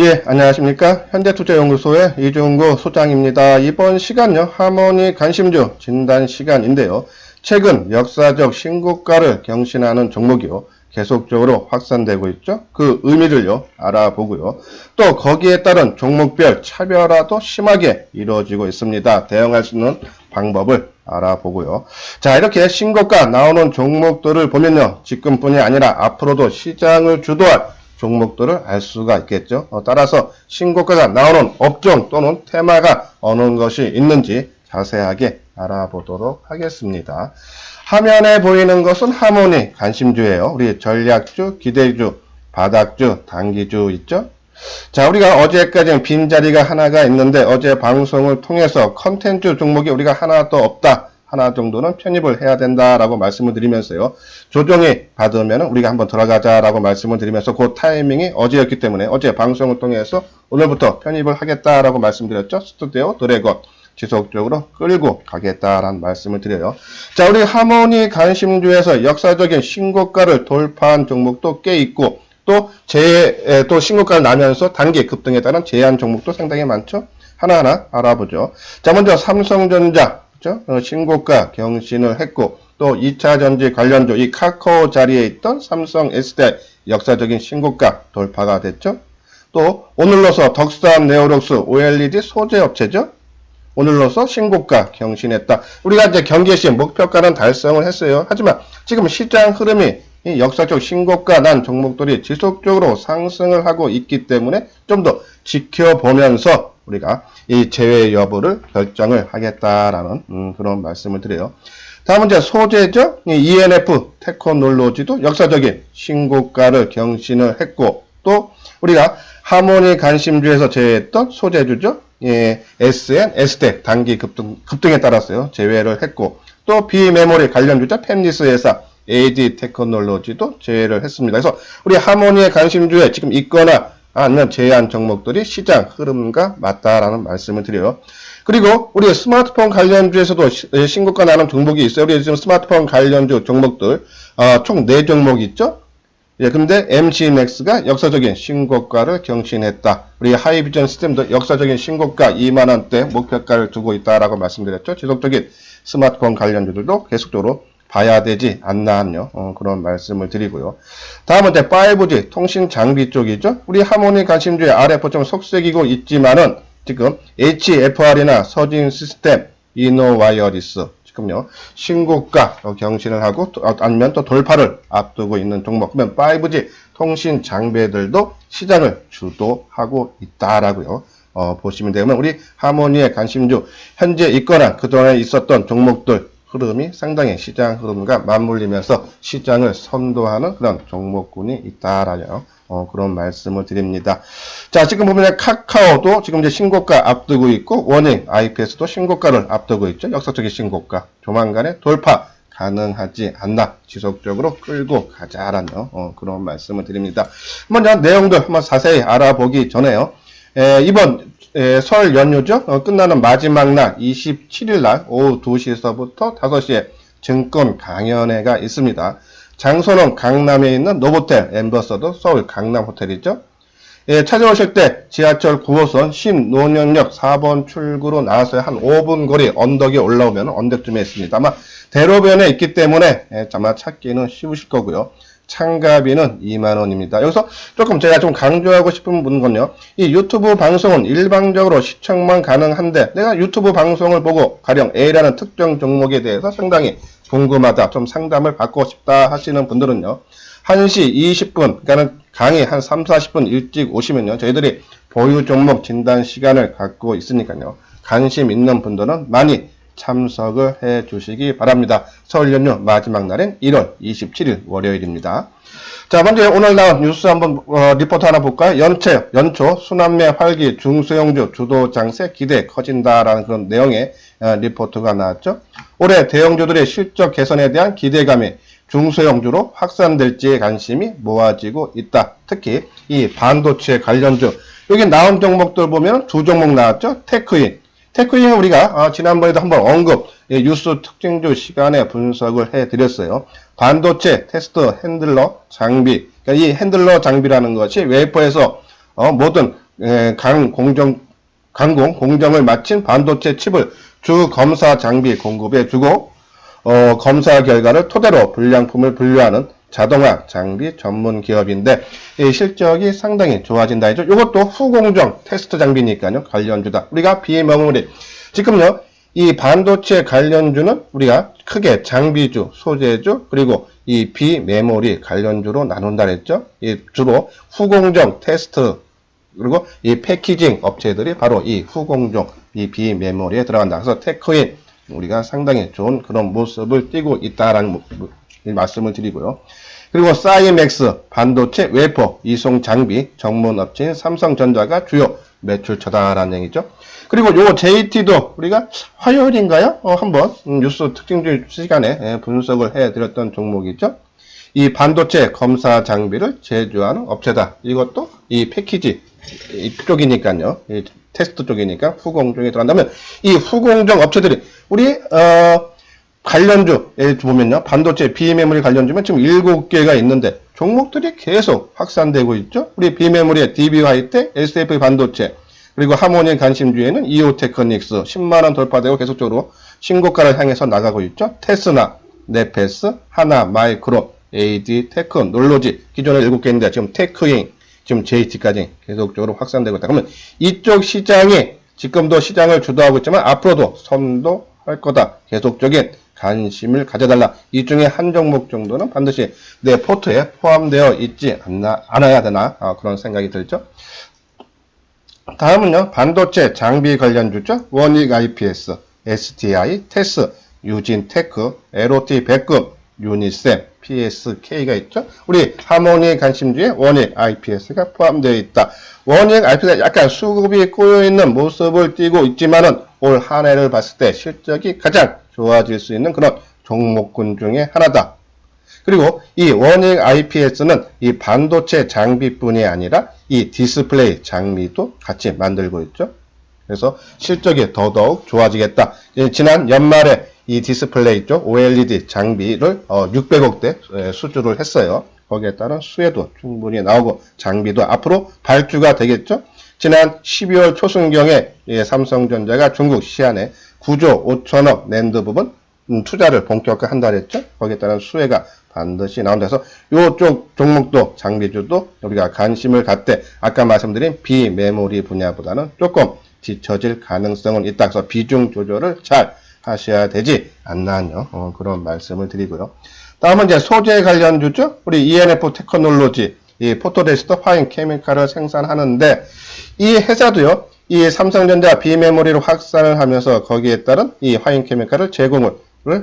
예, 안녕하십니까. 현대투자연구소의 이중구 소장입니다. 이번 시간요, 하모니 관심주 진단 시간인데요. 최근 역사적 신고가를 경신하는 종목이요. 계속적으로 확산되고 있죠. 그 의미를요, 알아보고요. 또 거기에 따른 종목별 차별화도 심하게 이루어지고 있습니다. 대응할 수 있는 방법을 알아보고요. 자, 이렇게 신고가 나오는 종목들을 보면요. 지금뿐이 아니라 앞으로도 시장을 주도할 종목들을 알 수가 있겠죠. 어, 따라서 신고가가 나오는 업종 또는 테마가 어느 것이 있는지 자세하게 알아보도록 하겠습니다. 화면에 보이는 것은 하모니 관심주예요. 우리 전략주, 기대주, 바닥주, 단기주 있죠. 자, 우리가 어제까지는 빈자리가 하나가 있는데 어제 방송을 통해서 컨텐츠 종목이 우리가 하나도 없다. 하나 정도는 편입을 해야 된다라고 말씀을 드리면서요. 조정이 받으면 우리가 한번 들어가자라고 말씀을 드리면서 그 타이밍이 어제였기 때문에 어제 방송을 통해서 오늘부터 편입을 하겠다라고 말씀드렸죠. 스튜디오 드래곤 지속적으로 끌고 가겠다라는 말씀을 드려요. 자, 우리 하모니 관심주에서 역사적인 신고가를 돌파한 종목도 꽤 있고 또 제, 또 신고가를 나면서 단기 급등에 따른 제한 종목도 상당히 많죠. 하나하나 알아보죠. 자, 먼저 삼성전자 그죠? 어, 신고가 경신을 했고 또 2차 전지 관련주 이 카카오 자리에 있던 삼성 S대 역사적인 신고가 돌파가 됐죠. 또 오늘로서 덕산 네오록스 OLED 소재 업체죠. 오늘로서 신고가 경신했다. 우리가 이제 경계시 목표가는 달성을 했어요. 하지만 지금 시장 흐름이 이 역사적 신고가 난 종목들이 지속적으로 상승을 하고 있기 때문에 좀 더 지켜보면서 우리가 이 제외 여부를 결정을 하겠다라는 음, 그런 말씀을 드려요. 다음은 이제 소재죠. 이 ENF 테크놀로지도 역사적인 신고가를 경신을 했고 또 우리가 하모니 관심주에서 제외했던 소재주죠. 예, SN, S대 단기 급등, 급등에 따랐어요. 제외를 했고 또 비메모리 관련주자 펜리스 회사 AD 테크놀로지도 제외를 했습니다. 그래서 우리 하모니의 관심주에 지금 있거나 않는 제한 종목들이 시장 흐름과 맞다라는 말씀을 드려요. 그리고 우리 스마트폰 관련주에서도 신고가 나는 종목이 있어요. 우리 지금 스마트폰 관련주 종목들 어, 총 4종목 있죠. 예, 근데 MC맥스가 역사적인 신고가를 경신했다. 우리 하이비전 시스템도 역사적인 신고가 2만원대 목표가를 두고 있다라고 말씀드렸죠. 지속적인 스마트폰 관련주들도 계속적으로 봐야 되지 않나 하는 어, 그런 말씀을 드리고요. 다음은 이제 5G 통신 장비 쪽이죠. 우리 하모니 관심주의 RF 좀 속색이고 있지만은 지금 HFR이나 서진 시스템, 이노와이어리스 지금요 신고가 어, 경신을 하고 또, 어, 아니면 또 돌파를 앞두고 있는 종목 그러면 5G 통신 장비들도 시장을 주도하고 있다라고요. 어, 보시면 되면 우리 하모니의 관심주 현재 있거나 그동안에 있었던 종목들 흐름이 상당히 시장 흐름과 맞물리면서 시장을 선도하는 그런 종목군이 있다라는 어, 그런 말씀을 드립니다. 자, 지금 보면 카카오도 지금 이제 신고가 앞두고 있고 원행 IPS도 신고가를 앞두고 있죠. 역사적인 신고가 조만간에 돌파 가능하지 않나 지속적으로 끌고 가자라는 어, 그런 말씀을 드립니다. 먼저 내용들 한번 자세히 알아보기 전에요. 에, 이번 에, 설 연휴죠. 어, 끝나는 마지막 날 27일 날 오후 2시에서부터 5시에 증권 강연회가 있습니다. 장소는 강남에 있는 노보텔 엠버서더 서울 강남 호텔이죠. 예, 찾아오실 때 지하철 9호선 신논현역 4번 출구로 나와서 한 5분 거리 언덕에 올라오면 언덕쯤에 있습니다. 아마 대로변에 있기 때문에 예, 아마 찾기는 쉬우실 거고요. 참가비는 2만원입니다. 여기서 조금 제가 좀 강조하고 싶은 분은요. 이 유튜브 방송은 일방적으로 시청만 가능한데 내가 유튜브 방송을 보고 가령 A라는 특정 종목에 대해서 상당히 궁금하다, 좀 상담을 받고 싶다 하시는 분들은요. 1시 20분, 그러니까는 강의 한 3, 40분 일찍 오시면요. 저희들이 보유 종목 진단 시간을 갖고 있으니까요. 관심 있는 분들은 많이 참석을 해 주시기 바랍니다. 설 연휴 마지막 날인 1월 27일 월요일입니다. 자, 먼저 오늘 나온 뉴스 한번 어, 리포트 하나 볼까요? 연초, 연초 순환매 활기 중소형주 주도 장세 기대 커진다라는 그런 내용의 어, 리포트가 나왔죠. 올해 대형주들의 실적 개선에 대한 기대감이 중소형주로 확산될지에 관심이 모아지고 있다. 특히 이 반도체 관련주 여기 나온 종목들 보면 두 종목 나왔죠. 테크인 테크인은 우리가 어, 지난번에도 한번 언급 예, 뉴스 특징주 시간에 분석을 해드렸어요. 반도체 테스트 핸들러 장비, 그러니까 이 핸들러 장비라는 것이 웨이퍼에서 어, 모든 에, 강 공정 강공 공정을 마친 반도체 칩을 주 검사 장비 공급해 주고 어, 검사 결과를 토대로 불량품을 분류하는 자동화 장비 전문 기업인데 이 실적이 상당히 좋아진다 했죠. 이것도 후공정 테스트 장비니까요. 관련주다. 우리가 비메모리 지금요. 이 반도체 관련주는 우리가 크게 장비주, 소재주, 그리고 이 비메모리 관련주로 나눈다 했죠. 이 주로 후공정 테스트 그리고 이 패키징 업체들이 바로 이 후공정, 이 비메모리에 들어간다. 그래서 테크인 우리가 상당히 좋은 그런 모습을 띠고 있다라는 말씀을 드리고요. 그리고 사이맥스 반도체 웨퍼 이송 장비 전문 업체인 삼성전자가 주요 매출처다라는 얘기죠. 그리고 요 JT도 우리가 화요일인가요? 어, 한번 음, 뉴스 특징주 시간에 예, 분석을 해드렸던 종목이죠. 이 반도체 검사 장비를 제조하는 업체다. 이것도 이 패키지 이쪽이니까요. 이 테스트 쪽이니까 후공정에 들어간다면 이 후공정 업체들이 우리 어 관련주 에 보면요. 반도체 비메모리 관련주면 지금 7개가 있는데 종목들이 계속 확산되고 있죠. 우리 비메모리의 DB 화이텍, SF 반도체, 그리고 하모니 관심주에는 이오테크닉스 10만원 돌파되고 계속적으로 신고가를 향해서 나가고 있죠. 테스나, 네페스, 하나, 마이크로, AD, 테크, 놀로지 기존에 7개 있는데 지금 테크인, 지금 JT까지 계속적으로 확산되고 있다. 그러면 이쪽 시장이 지금도 시장을 주도하고 있지만 앞으로도 선도할 거다. 계속적인 관심을 가져달라. 이 중에 한 종목 정도는 반드시 내 포트에 포함되어 있지 않나, 않아야 되나 아, 그런 생각이 들죠. 다음은요 반도체 장비 관련 주죠. 원익 IPS, STI, 테스, 유진테크, LOT 백급, 유니셈, PSK가 있죠. 우리 하모니 관심주에 원익 IPS가 포함되어 있다. 원익 IPS가 약간 수급이 꼬여 있는 모습을 띠고 있지만은 올 한 해를 봤을 때 실적이 가장 좋아질 수 있는 그런 종목군 중에 하나다. 그리고 이 원익 IPS는 이 반도체 장비뿐이 아니라 이 디스플레이 장비도 같이 만들고 있죠. 그래서 실적이 더더욱 좋아지겠다. 예, 지난 연말에 이 디스플레이 쪽 OLED 장비를 600억대 수주를 했어요. 거기에 따른 수혜도 충분히 나오고 장비도 앞으로 발주가 되겠죠. 지난 12월 초순경에 예, 삼성전자가 중국 시안에 9조 5천억 낸드 부분 음, 투자를 본격화한다 그랬죠. 거기에 따른 수혜가 반드시 나온다 해서 이쪽 종목도 장비주도 우리가 관심을 갖되 아까 말씀드린 비메모리 분야보다는 조금 뒤처질 가능성은 있다. 그래서 비중 조절을 잘 하셔야 되지 않나요? 어, 그런 말씀을 드리고요. 다음은 이제 소재 관련 주죠. 우리 ENF 테크놀로지 이 포토데스터 화인 케미칼을 생산하는데 이 회사도요. 이 삼성전자 비메모리로 확산을 하면서 거기에 따른 이 화인 케미칼을 제공을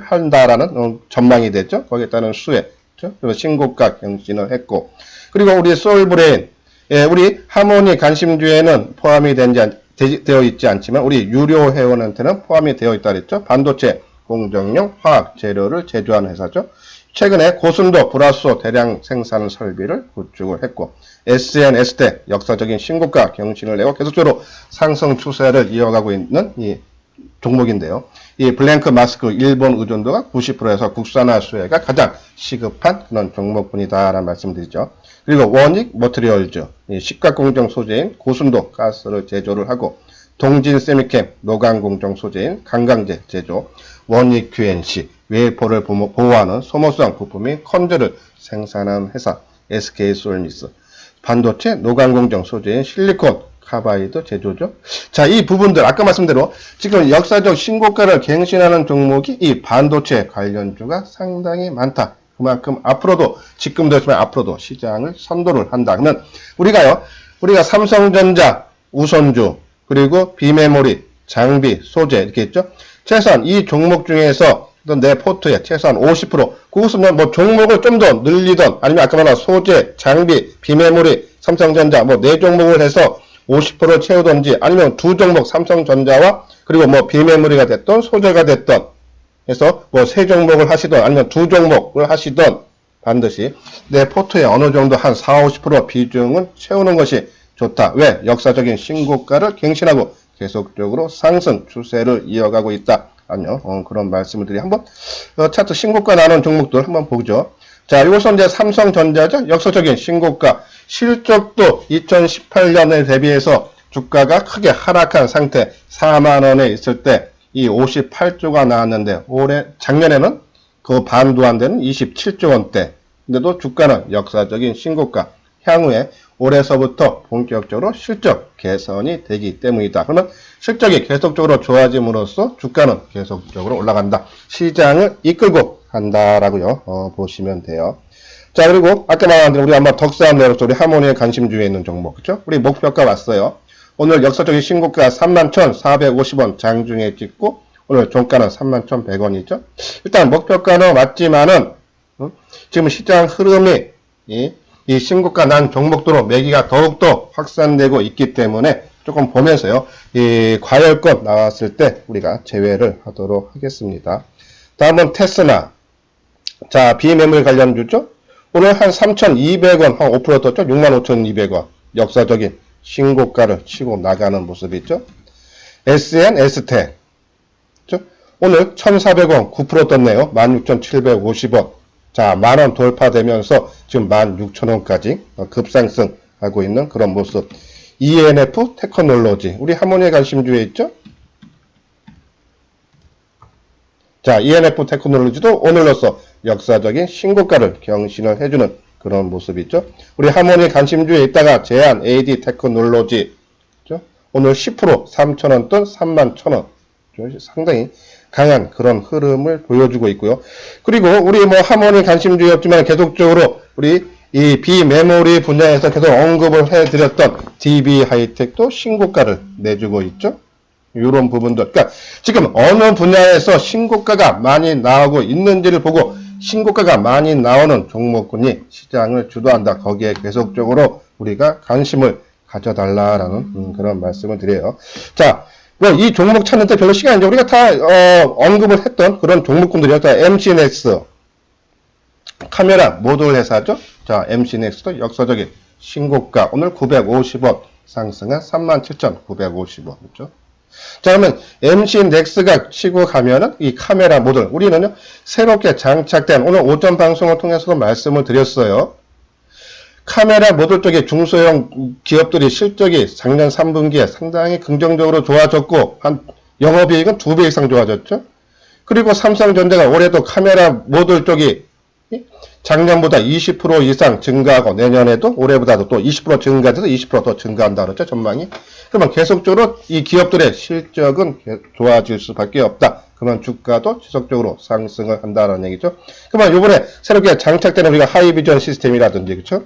한다라는 어, 전망이 됐죠. 거기에 따른 수혜, 그렇죠? 그리고 신고가 경신을 했고, 그리고 우리 소울브레인, 예, 우리 하모니 관심주에는 포함이 된지 되어 있지 않지만 우리 유료 회원한테는 포함이 되어 있다 그랬죠. 반도체 공정용 화학 재료를 제조하는 회사죠. 최근에 고순도 불화소 대량 생산 설비를 구축을 했고 SNS대 역사적인 신고가 경신을 내고 계속적으로 상승 추세를 이어가고 있는 이 종목인데요. 이 블랭크 마스크 일본 의존도가 90%에서 국산화 수혜가 가장 시급한 그런 종목군이다라는 말씀드리죠. 그리고 원익 머트리얼즈, 이 식각공정 소재인 고순도 가스를 제조를 하고 동진 세미캠 노강공정 소재인 강강제 제조, 원익 QNC 보모- 보호하는 소모성 부품인 컨즈를 생산하는 회사 SK솔미스 반도체 노강공정 소재인 실리콘 카바이드 제조죠. 자, 이 부분들 아까 말씀대로 지금 역사적 신고가를 갱신하는 종목이 이 반도체 관련주가 상당히 많다. 그만큼 앞으로도 지금도 했지만 앞으로도 시장을 선도를 한다. 그러면 우리가요. 우리가 삼성전자 우선주 그리고 비메모리 장비 소재 이렇게 있죠. 최소한 이 종목 중에서 내 포트에 최소한 50% 그것은 뭐 종목을 좀 더 늘리던 아니면 아까 말한 소재, 장비, 비메모리, 삼성전자 뭐 네 종목을 해서 50% 채우던지 아니면 두 종목 삼성전자와 그리고 뭐 비메모리가 됐던 소재가 됐던 해서 뭐 세 종목을 하시던 아니면 두 종목을 하시던 반드시 내 포트에 어느 정도 한 4, 50% 비중을 채우는 것이 좋다. 왜? 역사적인 신고가를 갱신하고 계속적으로 상승 추세를 이어가고 있다. 아니요. 어, 그런 말씀을 드리 한번 어, 차트 신고가 나는 종목들 한번 보죠. 자, 이것은 이제 삼성전자죠. 역사적인 신고가. 실적도 2018년에 대비해서 주가가 크게 하락한 상태 4만 원에 있을 때 이 58조가 나왔는데 올해 작년에는 그 반도 안 되는 27조 원대. 근데도 주가는 역사적인 신고가. 향후에 올해서부터 본격적으로 실적 개선이 되기 때문이다. 그러면 실적이 계속적으로 좋아짐으로써 주가는 계속적으로 올라간다. 시장을 이끌고 간다라고요. 어, 보시면 돼요. 자 그리고 아까 말한 대로 우리 아마 덕사한 내로서 우리 하모니에 관심주에 있는 종목 그죠? 우리 목표가 왔어요. 오늘 역사적인 신고가 31,450원 장중에 찍고 오늘 종가는 31,100원이죠. 일단 목표가는 왔지만은 음, 지금 시장 흐름이 이, 이 신고가 난 종목도로 매기가 더욱더 확산되고 있기 때문에 조금 보면서요. 이 과열권 나왔을 때 우리가 제외를 하도록 하겠습니다. 다음은 테스나. 자, 비매물 관련주죠. 오늘 한 3,200원, 한 5% 떴죠? 65,200원. 역사적인 신고가를 치고 나가는 모습이죠. SN, ST. 그죠? 오늘 1,400원, 9% 떴네요. 16,750원. 자, 만 원 돌파되면서 지금 16,000원까지 급상승하고 있는 그런 모습. ENF 테크놀로지. 우리 하모니에 관심주에 있죠? 자, ENF 테크놀로지도 오늘로서 역사적인 신고가를 경신을 해주는 그런 모습이죠. 우리 하모니 관심주에 있다가 제한 AD 테크놀로지? 오늘 10% 3,000원 돈 31,000원 상당히 강한 그런 흐름을 보여주고 있고요. 그리고 우리 뭐 하모니 관심주였지만 계속적으로 우리 이 비메모리 분야에서 계속 언급을 해드렸던 DB 하이텍도 신고가를 내주고 있죠. 이런 부분들. 그러니까 지금 어느 분야에서 신고가가 많이 나오고 있는지를 보고 신고가가 많이 나오는 종목군이 시장을 주도한다. 거기에 계속적으로 우리가 관심을 가져달라라는 음, 그런 말씀을 드려요. 자, 뭐 이 종목 찾는데 별로 시간이 죠 우리가 다 어, 언급을 했던 그런 종목군들이요. 자, MC넥스 카메라 모듈 회사죠. 자, MC넥스도 역사적인 신고가 오늘 950원 상승한 37,950원. 그죠? 자, 그러면 MC 넥스가 치고 가면은 이 카메라 모듈. 우리는요, 새롭게 장착된, 오늘 오전 방송을 통해서도 말씀을 드렸어요. 카메라 모듈 쪽에 중소형 기업들이 실적이 작년 3분기에 상당히 긍정적으로 좋아졌고, 한 영업이익은 2배 이상 좋아졌죠. 그리고 삼성전자가 올해도 카메라 모듈 쪽이 작년보다 20% 이상 증가하고 내년에도 올해보다도 또 20% 증가해서 20%더 증가한다 그랬죠 전망이. 그러면 계속적으로 이 기업들의 실적은 개- 좋아질 수밖에 없다. 그러면 주가도 지속적으로 상승을 한다는 얘기죠. 그러면 이번에 새롭게 장착되는 우리가 하이비전 시스템이라든지 그렇죠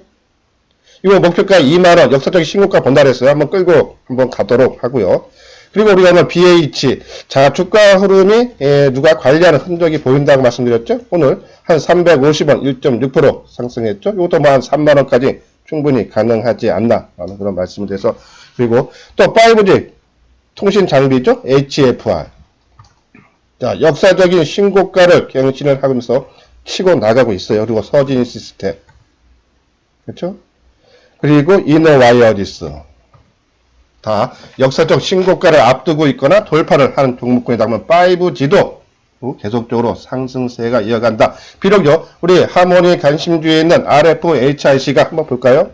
이거 목표가 2만원 역사적인 신고가 그랬어요. 한번 끌고 한번 가도록 하고요. 그리고 우리가 오늘 BH 자 주가 흐름이 에, 누가 관리하는 흔적이 보인다고 말씀드렸죠? 오늘 한 350원 1.6% 상승했죠? 이것도 뭐 한 3만원까지 충분히 가능하지 않나 라는 그런 말씀을 드려서 그리고 또 5G 통신 장비죠? HFR 자 역사적인 신고가를 경신을 하면서 치고 나가고 있어요. 그리고 서진 시스템. 그렇죠 그리고 이너 와이어디스 다 역사적 신고가를 앞두고 있거나 돌파를 하는 종목군이다 그러면 5G도 계속적으로 상승세가 이어간다. 비록요 우리 하모니 관심주에 있는 RFHIC가 한번 볼까요?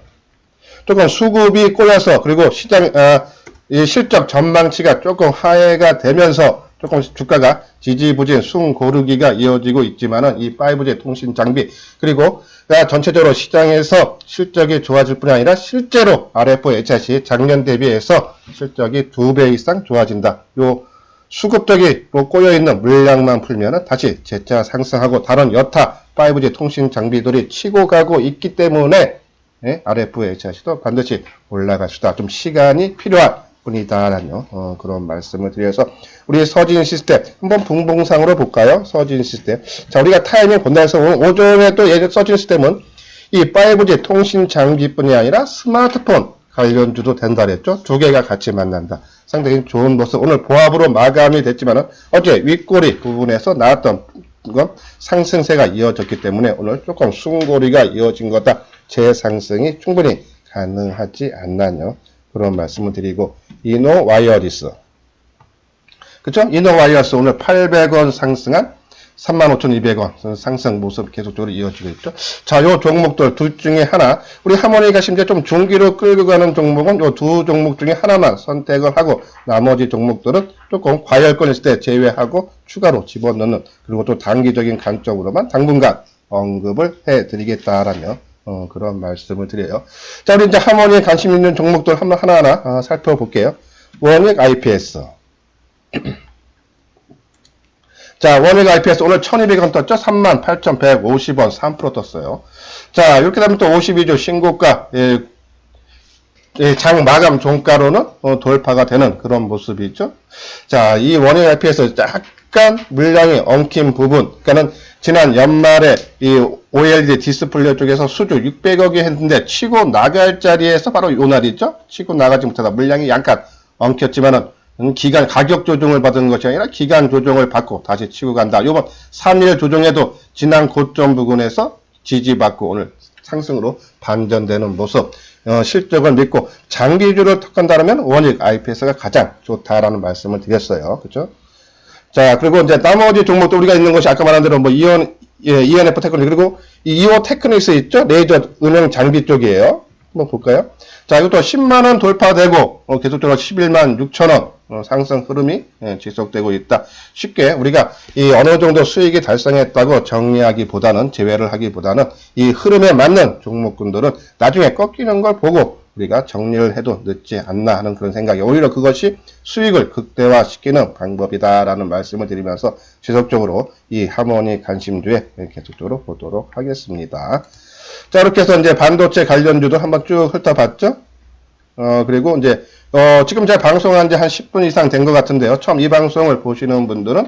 조금 수급이 꼬여서 그리고 시장 아, 이 실적 전망치가 조금 하해가 되면서 조금 주가가 지지부진 숨고르기가 이어지고 있지만은 이 5G 통신 장비 그리고 아, 전체적으로 시장에서 실적이 좋아질 뿐 아니라 실제로 RFHIC 작년 대비해서 실적이 두 배 이상 좋아진다. 요 수급적이 뭐 꼬여있는 물량만 풀면 다시 재차 상승하고 다른 여타 5G 통신 장비들이 치고 가고 있기 때문에 예, RFHIC도 반드시 올라갈 수다. 좀 시간이 필요한 뿐이다라는 어, 그런 말씀을 드려서 우리 서진 시스템 한번 분봉상으로 볼까요? 서진 시스템. 자 우리가 타이밍 본다 해서 오늘 오전에 또 예전 서진 시스템은 이 5G 통신 장비뿐이 아니라 스마트폰 관련주도 된다 그랬죠. 두 개가 같이 만난다. 상당히 좋은 모습. 오늘 보합으로 마감이 됐지만은 어제 윗꼬리 부분에서 나왔던 건 상승세가 이어졌기 때문에 오늘 조금 숨고리가 이어진 거다. 재상승이 충분히 가능하지 않나요? 그런 말씀을 드리고 이노 와이어리스 그쵸? 이노 와이어리스 오늘 800원 상승한 35,200원 상승 모습 계속적으로 이어지고 있죠. 자, 요 종목들 둘 중에 하나, 우리 하모니가 심지어 좀 중기로 끌고 가는 종목은 요 두 종목 중에 하나만 선택을 하고 나머지 종목들은 조금 과열권 있을 때 제외하고 추가로 집어넣는 그리고 또 단기적인 관점으로만 당분간 언급을 해드리겠다라며 어, 그런 말씀을 드려요. 자, 우리 이제 하모니에 관심 있는 종목들 한번 하나하나 아, 살펴볼게요. 원익 IPS. 자, 원익 IPS 오늘 1200원 떴죠? 38,150원 3% 떴어요. 자, 이렇게 되면 또 52주 신고가, 예, 예, 장 마감 종가로는 어, 돌파가 되는 그런 모습이죠. 자, 이 원익 IPS 약간 물량이 엉킨 부분, 그러니까는 지난 연말에 이 OLED 디스플레이 쪽에서 수주 600억이 했는데 치고 나갈 자리에서 바로 요 날이죠. 치고 나가지 못하다 물량이 약간 엉켰지만은 음, 기간 가격 조정을 받은 것이 아니라 기간 조정을 받고 다시 치고 간다. 요번 3일 조정에도 지난 고점 부근에서 지지받고 오늘 상승으로 반전되는 모습. 어, 실적을 믿고 장기주를 택한다면 원익 IPS가 가장 좋다라는 말씀을 드렸어요. 그렇죠? 자, 그리고 이제 나머지 종목도 우리가 있는 것이 아까 말한 대로 뭐 이온, 예, ENF 테크닉, 그리고 이 이오 테크닉스 있죠? 레이저 음영 장비 쪽이에요. 한번 볼까요? 자, 이것도 10만원 돌파되고, 어, 계속적으로 11만 6천원, 어, 상승 흐름이 예, 지속되고 있다. 쉽게 우리가 이 어느 정도 수익이 달성했다고 정리하기보다는, 제외를 하기보다는 이 흐름에 맞는 종목군들은 나중에 꺾이는 걸 보고 우리가 정리를 해도 늦지 않나 하는 그런 생각이 오히려 그것이 수익을 극대화시키는 방법이다라는 말씀을 드리면서 지속적으로 이 하모니 관심주에 계속적으로 보도록 하겠습니다. 자, 이렇게 해서 이제 반도체 관련주도 한번 쭉 훑어봤죠? 어, 그리고 이제, 어, 지금 제가 방송한 지 한 10분 이상 된 것 같은데요. 처음 이 방송을 보시는 분들은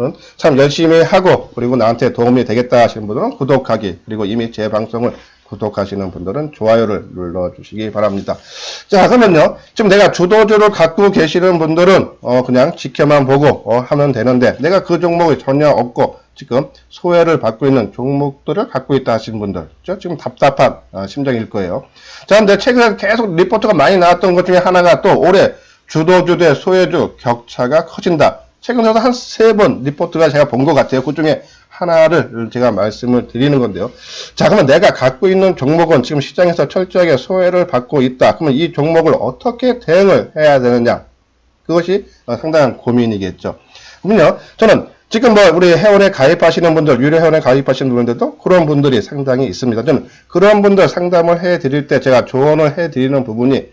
음, 참 열심히 하고, 그리고 나한테 도움이 되겠다 하시는 분들은 구독하기, 그리고 이미 제 방송을 구독하시는 분들은 좋아요를 눌러주시기 바랍니다. 자, 그러면요. 지금 내가 주도주를 갖고 계시는 분들은, 어, 그냥 지켜만 보고, 어, 하면 되는데, 내가 그 종목이 전혀 없고, 지금 소외를 받고 있는 종목들을 갖고 있다 하시는 분들, 죠 지금 답답한 아, 심정일 거예요. 자, 근데 최근에 계속 리포트가 많이 나왔던 것 중에 하나가 또 올해 주도주 대 소외주 격차가 커진다. 최근 들어서 한 세 번 리포트가 제가 본 것 같아요. 그 중에 하나를 제가 말씀을 드리는 건데요. 자, 그러면 내가 갖고 있는 종목은 지금 시장에서 철저하게 소외를 받고 있다. 그러면 이 종목을 어떻게 대응을 해야 되느냐? 그것이 어, 상당한 고민이겠죠. 그러면요, 저는 지금 뭐 우리 회원에 가입하시는 분들, 유료 회원에 가입하시는 분들도 그런 분들이 상당히 있습니다. 저는 그런 분들 상담을 해 드릴 때 제가 조언을 해 드리는 부분이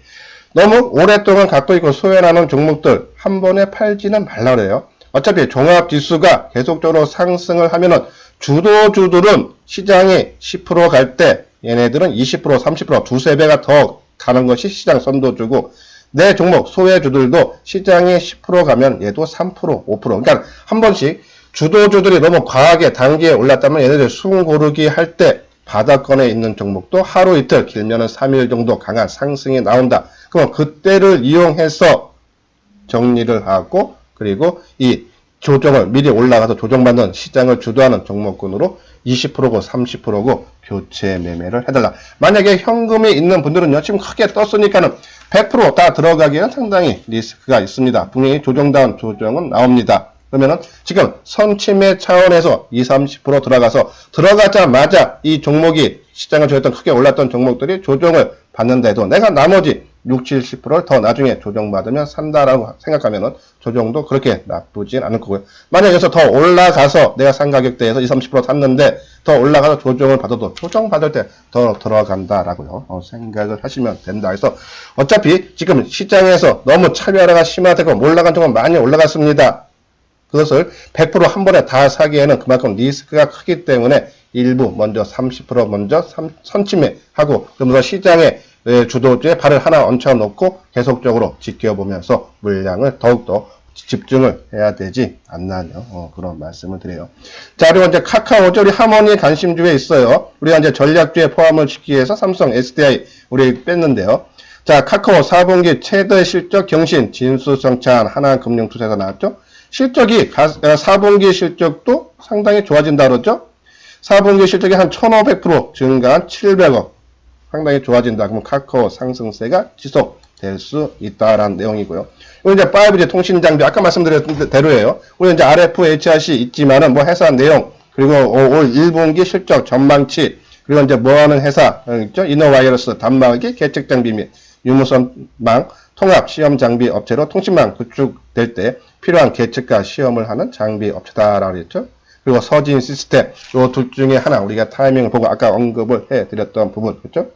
너무 오랫동안 갖고 있고 소외하는 종목들 한 번에 팔지는 말라 그래요. 어차피 종합 지수가 계속적으로 상승을 하면은 주도주들은 시장이 10%갈 때 얘네들은 20% 30% 두세 배가 더 가는 것이 시장 선도주고 내 종목 소외주들도 시장이 10% 가면 얘도 3% 5% 그러니까 한 번씩 주도주들이 너무 과하게 단기에 올랐다면 얘네들 숨 고르기 할 때 바닥권에 있는 종목도 하루 이틀 길면은 3일 정도 강한 상승이 나온다. 그럼 그때를 이용해서 정리를 하고 그리고 이 조정을 미리 올라가서 조정받는 시장을 주도하는 종목군으로 20%고 30%고 교체 매매를 해달라. 만약에 현금이 있는 분들은요, 지금 크게 떴으니까는 100%다 들어가기에는 상당히 리스크가 있습니다. 분명히 조정다운 조정은 나옵니다. 그러면은 지금 선침해 차원에서 20, 30% 들어가서 들어가자마자 이 종목이 시장을 조였던 크게 올랐던 종목들이 조정을 받는데도 내가 나머지 60, 70%를 더 나중에 조정받으면 산다라고 생각하면은 조정도 그렇게 나쁘진 않을 거고요. 만약 여기서 더 올라가서 내가 산 가격대에서 20, 30% 샀는데 더 올라가서 조정을 받아도 조정 받을 때 더 들어간다라고요. 어, 생각을 하시면 된다. 그래서 어차피 지금 시장에서 너무 차별화가 심화되고 올라간 종목 많이 올라갔습니다. 그것을 100%한 번에 다 사기에는 그만큼 리스크가 크기 때문에 일부 먼저 30% 먼저 선침해하고 그러면서 시장에 주도주에 발을 하나 얹혀놓고 계속적으로 지켜보면서 물량을 더욱더 집중을 해야 되지 않나요? 어, 그런 말씀을 드려요. 자, 그리고 이제 카카오죠. 우리 하모니 관심주에 있어요. 우리가 이제 전략주에 포함을 시키기 위해서 삼성 SDI 우리 뺐는데요. 자, 카카오 4분기 최대 실적 경신 진수성찬 하나금융투자가 나왔죠. 실적이 4분기 실적도 상당히 좋아진다 그러죠. 4분기 실적이 한 1500% 증가한 700억. 상당히 좋아진다. 그러면 카카오 상승세가 지속 될 수 있다라는 내용이고요. 이제 5G 통신 장비 아까 말씀드렸던 대로예요. 우리 이제 RF, HRC 있지만은 뭐 회사 내용 그리고 올 1분기 실적 전망치 그리고 이제 뭐 하는 회사 어, 있죠? 이노와이러스 단말기 계측 장비 및 유무선망 통합 시험 장비 업체로 통신망 구축될 때 필요한 계측과 시험을 하는 장비 업체다라고 그랬죠. 그리고 서진 시스템 요 둘 중에 하나 우리가 타이밍을 보고 아까 언급을 해드렸던 부분 그렇죠?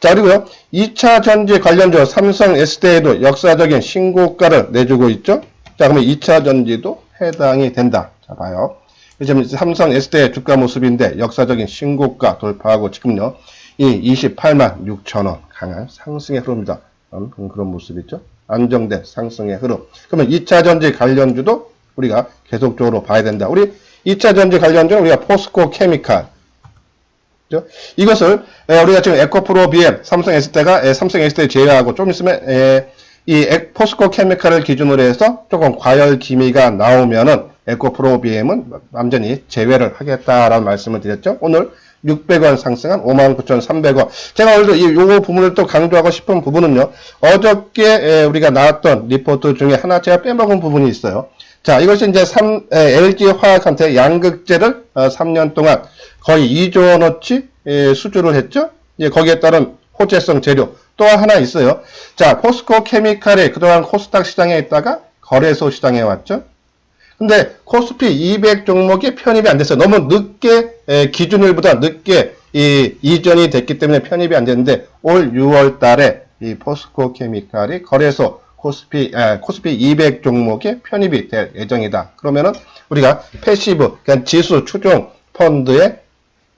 자 그리고요 2차 전지 관련주 삼성 SDI도 역사적인 신고가를 내주고 있죠. 자 그러면 2차 전지도 해당이 된다. 자 봐요. 지금 삼성 SDI 주가 모습인데 역사적인 신고가 돌파하고 지금요 이 28만 6천 원 강한 상승의 흐름입니다. 음, 그런 모습이죠. 안정된 상승의 흐름. 그러면 2차 전지 관련주도 우리가 계속적으로 봐야 된다. 우리 2차 전지 관련주는 우리가 포스코 케미칼. 그죠? 이것을 에, 우리가 지금 에코프로 BM, 삼성 S대가 에, 삼성 S대 제외하고 좀 있으면 에, 이 에- 포스코 케미칼을 기준으로 해서 조금 과열 기미가 나오면은 에코프로 BM은 완전히 제외를 하겠다라는 말씀을 드렸죠. 오늘 600원 상승한 59,300원. 제가 오늘도 이 요거 부분을 또 강조하고 싶은 부분은요. 어저께 에, 우리가 나왔던 리포트 중에 하나 제가 빼먹은 부분이 있어요. 자, 이것이 이제 삼, 에, LG 화학한테 양극재를 어, 3년 동안 거의 2조 원어치 에, 수주를 했죠. 예, 거기에 따른 호재성 재료 또 하나 있어요. 자, 포스코 케미칼이 그동안 코스닥 시장에 있다가 거래소 시장에 왔죠. 근데 코스피 200 종목이 편입이 안 됐어요. 너무 늦게 에, 기준일보다 늦게 이 이전이 됐기 때문에 편입이 안 됐는데 올 6월 달에 이 포스코 케미칼이 거래소 코스피 아, 코스피 200 종목에 편입이 될 예정이다. 그러면은 우리가 패시브 그냥 지수 추종 펀드에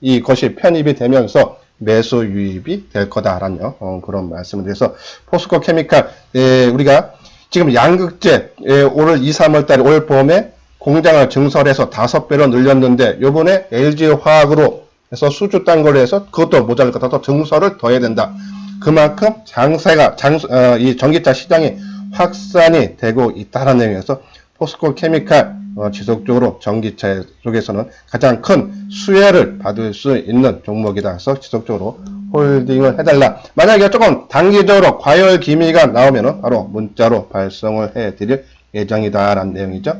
이것이 편입이 되면서 매수 유입이 될 거다라는 어, 그런 말씀을 드려서 포스코 케미칼 에, 우리가 지금 양극재 에, 올 2, 3월 달에 올 봄에 공장을 증설해서 다섯 배로 늘렸는데 요번에 LG 화학으로 해서 수주 딴 걸로 해서 그것도 모자랄 거다 또 증설을 더 해야 된다. 그만큼 장세가 장, 어, 이 전기차 시장이 확산이 되고 있다는 내용에서 포스코 케미칼 어, 지속적으로 전기차 쪽에서는 가장 큰 수혜를 받을 수 있는 종목이다 해서 지속적으로 홀딩을 해달라. 만약에 조금 단기적으로 과열 기미가 나오면은 바로 문자로 발송을 해드릴 예정이다 라는 내용이죠.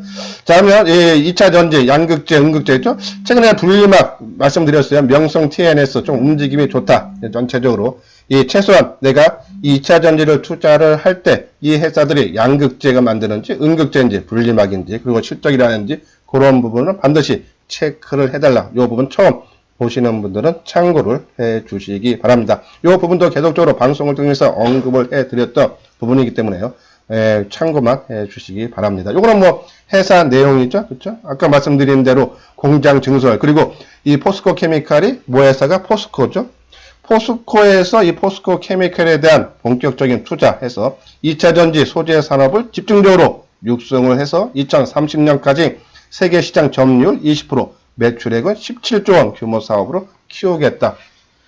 자, 그러면 이 2차 전지, 양극재, 음극재 있죠? 최근에 분리막 말씀드렸어요. 명성 TNS 좀 움직임이 좋다. 전체적으로. 이 최소한 내가 이 2차 전지를 투자를 할 때 이 회사들이 양극재가 만드는지 음극재인지 분리막인지 그리고 실적이라는지 그런 부분은 반드시 체크를 해달라. 이 부분 처음 보시는 분들은 참고를 해 주시기 바랍니다. 이 부분도 계속적으로 방송을 통해서 언급을 해 드렸던 부분이기 때문에요. 에, 참고만 해 주시기 바랍니다. 요거는 뭐 회사 내용이죠. 그렇죠? 아까 말씀드린 대로 공장 증설 그리고 이 포스코 케미칼이 모 회사가 포스코죠. 포스코에서 이 포스코 케미칼에 대한 본격적인 투자해서 2차 전지 소재 산업을 집중적으로 육성을 해서 2030년까지 세계 시장 점유율 20%, 매출액은 17조 원 규모 사업으로 키우겠다.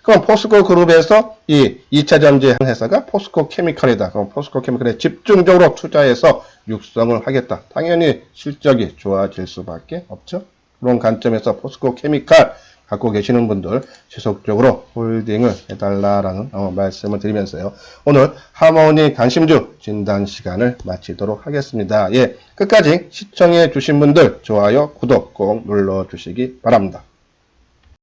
그럼 포스코 그룹에서 이 2차 전지 한 회사가 포스코 케미칼이다. 그럼 포스코 케미칼에 집중적으로 투자해서 육성을 하겠다. 당연히 실적이 좋아질 수밖에 없죠. 그런 관점에서 포스코 케미칼 갖고 계시는 분들 지속적으로 홀딩을 해달라라는 어, 말씀을 드리면서요. 오늘 하모니 관심주 진단 시간을 마치도록 하겠습니다. 예, 끝까지 시청해 주신 분들 좋아요, 구독 꼭 눌러 주시기 바랍니다.